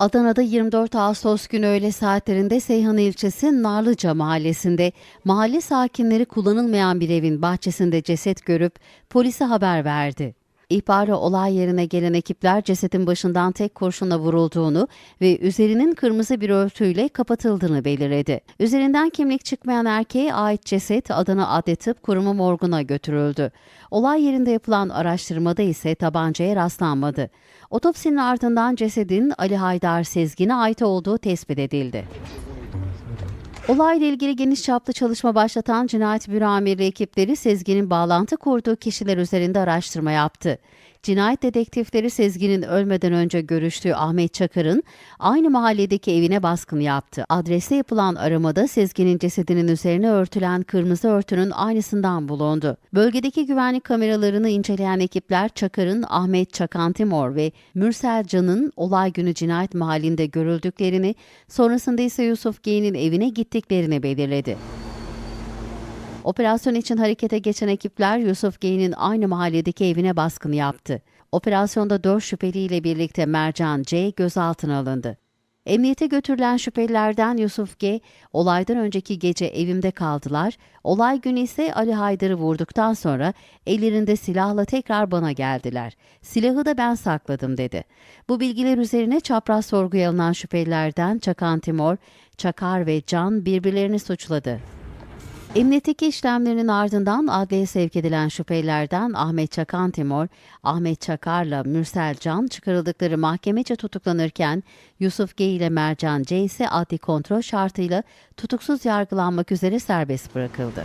Adana'da 24 Ağustos günü öğle saatlerinde Seyhan ilçesi Narlıca mahallesinde mahalle sakinleri kullanılmayan bir evin bahçesinde ceset görüp polise haber verdi. İhbarı olay yerine gelen ekipler cesedin başından tek kurşunla vurulduğunu ve üzerinin kırmızı bir örtüyle kapatıldığını belirledi. Üzerinden kimlik çıkmayan erkeğe ait ceset Adana Adli Tıp Kurumu morguna götürüldü. Olay yerinde yapılan araştırmada ise tabancaya rastlanmadı. Otopsinin ardından cesedin Ali Haydar Sezgin'e ait olduğu tespit edildi. Olayla ilgili geniş çaplı çalışma başlatan Cinayet Büro Amirliği ekipleri Sezgin'in bağlantı kurduğu kişiler üzerinde araştırma yaptı. Cinayet dedektifleri Sezgin'in ölmeden önce görüştüğü Ahmet Çakar'ın aynı mahalledeki evine baskın yaptı. Adreste yapılan aramada Sezgin'in cesedinin üzerine örtülen kırmızı örtünün aynısından bulundu. Bölgedeki güvenlik kameralarını inceleyen ekipler Çakar'ın Ahmet Çakan Timor ve Mürsel Can'ın olay günü cinayet mahallinde görüldüklerini, sonrasında ise Yusuf G'nin evine gittiklerini belirledi. Operasyon için harekete geçen ekipler Yusuf G'nin aynı mahalledeki evine baskın yaptı. Operasyonda 4 şüpheliyle birlikte Mercan C gözaltına alındı. Emniyete götürülen şüphelilerden Yusuf G, olaydan önceki gece evimde kaldılar, olay günü ise Ali Haydar'ı vurduktan sonra ellerinde silahla tekrar bana geldiler. Silahı da ben sakladım dedi. Bu bilgiler üzerine çapraz sorguya alınan şüphelilerden Çakan Timor, Çakar ve Can birbirlerini suçladı. Emniyetteki işlemlerinin ardından adliye sevk edilen şüphelilerden Ahmet Çakan Timur, Ahmet Çakar'la Mürsel Can çıkarıldıkları mahkemece tutuklanırken Yusuf G ile Mercan C ise adli kontrol şartıyla tutuksuz yargılanmak üzere serbest bırakıldı.